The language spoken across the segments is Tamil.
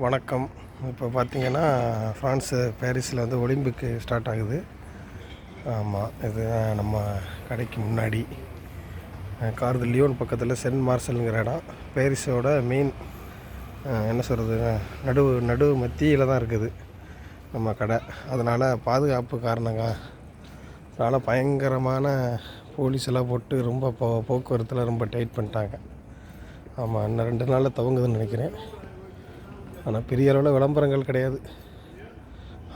வணக்கம். இப்போ பார்த்திங்கன்னா ஃப்ரான்ஸு பாரிஸில் வந்து ஒலிம்பிக்கு ஸ்டார்ட் ஆகுது. ஆமாம் இது நம்ம கடைக்கு முன்னாடி. கார்து லியோன் பக்கத்தில் சென்ட் மார்சலுங்கிற இடம். பாரிஸோட மெயின் என்ன சொல்கிறது நடு நடு மத்தியில் தான் இருக்குது நம்ம கடை. அதனால் பாதுகாப்பு காரணங்க அதனால் பயங்கரமான போலீஸ் எல்லாம் போட்டு ரொம்ப போ போக்குவரத்தில் ரொம்ப டைட் பண்ணிட்டாங்க. ஆமாம் இன்னும் ரெண்டு நாளில் துவங்குதுன்னு நினைக்கிறேன். ஆனால் பெரிய அளவில் விளம்பரங்கள் கிடையாது.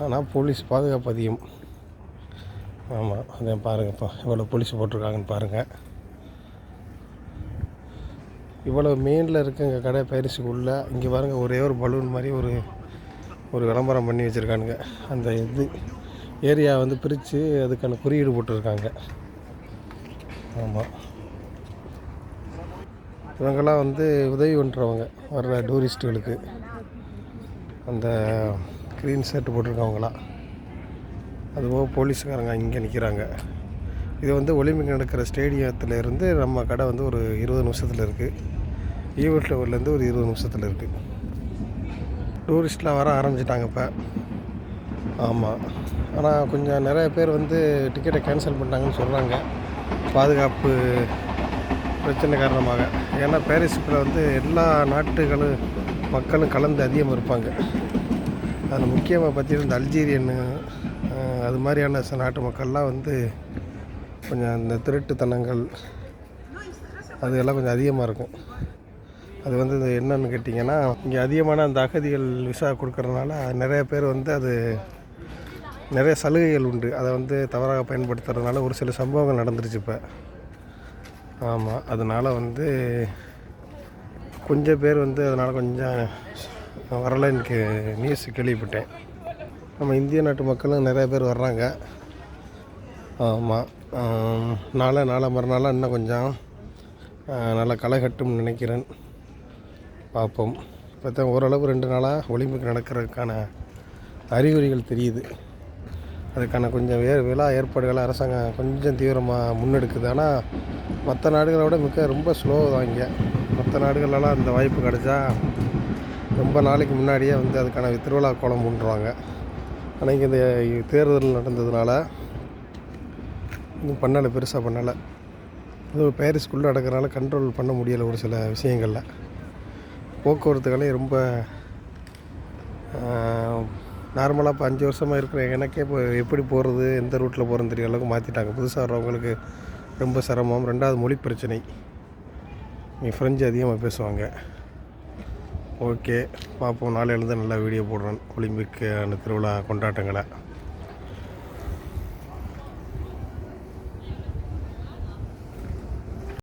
ஆனால் போலீஸ் பாதுகாப்பு அதிகம். ஆமாம் அதை பாருங்கப்பா. இவ்வளோ போலீஸ் போட்டிருக்காங்கன்னு பாருங்கள் இவ்வளோ மெயினில் இருக்குங்க கடை பாரிஸுக்குள்ளே இங்கே பாருங்கள் ஒரே ஒரு பலூன் மாதிரி ஒரு ஒரு விளம்பரம் பண்ணி வச்சுருக்கானுங்க. அந்த இது ஏரியா வந்து பிரித்து அதுக்கான குறியீடு போட்டிருக்காங்க. ஆமாம். இவங்கெல்லாம் வந்து உதவி பண்ணுறவங்க வர்ற டூரிஸ்ட்டுகளுக்கு. அந்த க்ரீன் ஷர்ட் போட்டிருக்கவங்களாம் அதுபோக போலீஸ்காரங்க இங்கே நிற்கிறாங்க இது வந்து ஒலிம்பிக் நடக்கிற ஸ்டேடியத்தில் இருந்து நம்ம கடை வந்து ஒரு இருபது நிமிஷத்தில் இருக்குது ஈவெண்ட் லெவல்லேருந்து ஒரு இருபது நிமிஷத்தில் இருக்குது டூரிஸ்ட்லாம் வர ஆரம்பிச்சிட்டாங்க இப்போ. ஆமாம் ஆனால் கொஞ்சம் நிறைய பேர் வந்து டிக்கெட்டை கேன்சல் பண்ணிட்டாங்கன்னு சொல்கிறாங்க பாதுகாப்பு பிரச்சனை காரணமாக. ஏன்னா பாரிஸுக்குள்ள வந்து எல்லா நாட்டுகளும் மக்களும் கலந்து அதிகமாக இருப்பாங்க. அதில் முக்கியமாக பார்த்தீங்கன்னா இந்த அல்ஜீரியனு அது மாதிரியான சில நாட்டு மக்கள்லாம் வந்து கொஞ்சம் இந்த திருட்டுத்தனங்கள் அது எல்லாம் கொஞ்சம் அதிகமாக இருக்கும். அது வந்து இது என்னன்னு கேட்டிங்கன்னா இங்கே அதிகமான அந்த அகதிகள் விசா கொடுக்குறதுனால நிறைய பேர் வந்து அது நிறைய சலுகைகள் உண்டு. அதை வந்து தவறாக பயன்படுத்துறதுனால ஒரு சில சம்பவங்கள் நடந்துருச்சு இப்போ. ஆமாம் அதனால் வந்து கொஞ்சம் பேர் வந்து அதனால் கொஞ்சம் வரல எனக்கு நியூஸ் கேள்விப்பட்டேன். நம்ம இந்திய நாட்டு மக்களும் நிறைய பேர் வர்றாங்க. ஆமாம் நாளை நாளை மறுநாளாக இன்னும் கொஞ்சம் நல்லா களை கட்டும்னு நினைக்கிறேன். பார்ப்போம். இப்போ தான் ஓரளவு ரெண்டு நாளாக ஒலிம்பிக் நடக்கிறதுக்கான அறிகுறிகள் தெரியுது. அதுக்கான கொஞ்சம் வே விழா ஏற்பாடுகளை அரசாங்கம் கொஞ்சம் தீவிரமாக முன்னெடுக்குது. ஆனால் மற்ற நாடுகளை விட மிக ரொம்ப ஸ்லோ தான் இங்கே. மற்ற நாடுகளெல்லாம் அந்த வாய்ப்பு கிடச்சா ரொம்ப நாளைக்கு முன்னாடியே வந்து அதுக்கான திருவிழா கோலம் பண்ணுறாங்க ஆனால் இங்கே இந்த தேர்தல் நடந்ததுனால இன்னும் பண்ணலை பெருசாக பண்ணலை. இது பாரிஸ்குள்ளே நடக்கிறனால கண்ட்ரோல் பண்ண முடியலை ஒரு சில விஷயங்களில். போக்குவரத்துகளே ரொம்ப நார்மலாக இப்போ அஞ்சு வருஷமாக இருக்கிற எனக்கே இப்போ எப்படி போகிறது எந்த ரூட்டில் போகிறதுன்னு தெரிய அளவுக்கு மாற்றிட்டாங்க புதுசாக வர்றவங்களுக்கு ரொம்ப சிரமம். ரெண்டாவது மொழி பிரச்சனை. நீ ஃப்ரெஞ்சு அதிகமாக பேசுவாங்க. ஓகே பார்ப்போம் நாளையிலேருந்து நல்லா வீடியோ போடுறேன். ஒலிம்பிக் அந்த திருவிழா கொண்டாட்டங்களை.